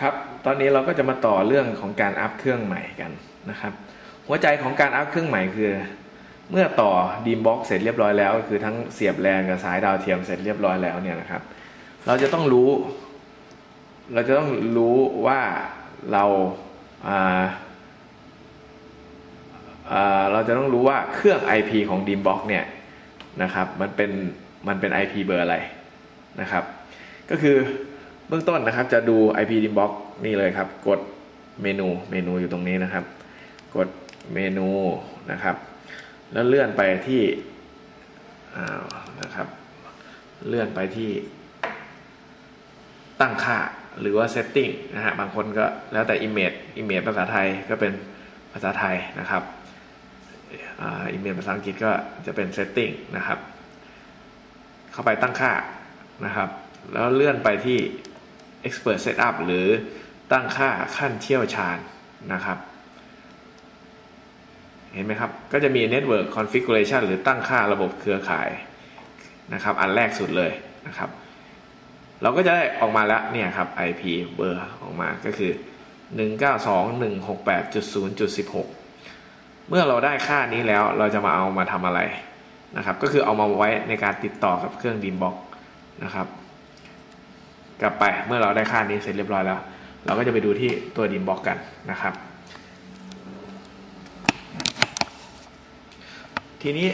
ครับ ตอนนี้เราก็จะมาต่อเรื่องของการอัพเครื่องใหม่กันนะครับ หัวใจของการอัพเครื่องใหม่คือ เมื่อต่อดีมบ็อกเสร็จเรียบร้อยแล้ว คือทั้งเสียบแลนกับสายดาวเทียมเสร็จเรียบร้อยแล้วเนี่ยนะครับ เราจะต้องรู้ เราจะต้องรู้ว่าเราอ่าเราจะต้องรู้ว่าเครื่อง IP ของ d ีมบ็อกเนี่ยนะครับ มันเป็นมันเป็น IP เบอร์อะไรนะครับ ก็คือ เบื้องต้นนะครับจะดู IP d ีมบ็อกนี่เลยครับ กดเมนูเมนูอยู่ตรงนี้นะครับ กดเมนูนะครับ แล้วเลื่อนไปที่อ่านะครับ เลื่อนไปที่ ตั้งค่าหรือว่า setting นะฮะบางคนก็แล้วแต่ image image ภาษาไทยก็เป็นภาษาไทยนะครับอ่า image ภาษาอังกฤษก็จะเป็น setting นะครับ เข้าไปตั้งค่านะครับ แล้วเลื่อนไปที่ expert setup หรือตั้งค่าขั้นเชี่ยวชาญนะครับ เห็นไหมครับ ก็จะมี network configuration หรือตั้งค่าระบบเครือข่ายนะครับ อันแรกสุดเลยนะครับ เราก็จะได้ออกมาแล้วเนี่ยครับ IP เบอร์ออกมาก็คือ 192.168.0.16 เมื่อเราได้ค่านี้แล้วเราจะมาเอามาทำอะไรนะครับ ก็คือเอามาไว้ในการติดต่อกับเครื่องดีมบ็อกนะครับ กลับไปเมื่อเราได้ค่านี้เสร็จเรียบร้อยแล้ว เราก็จะไปดูที่ตัวดีมบ็อกกันนะครับ ทีนี้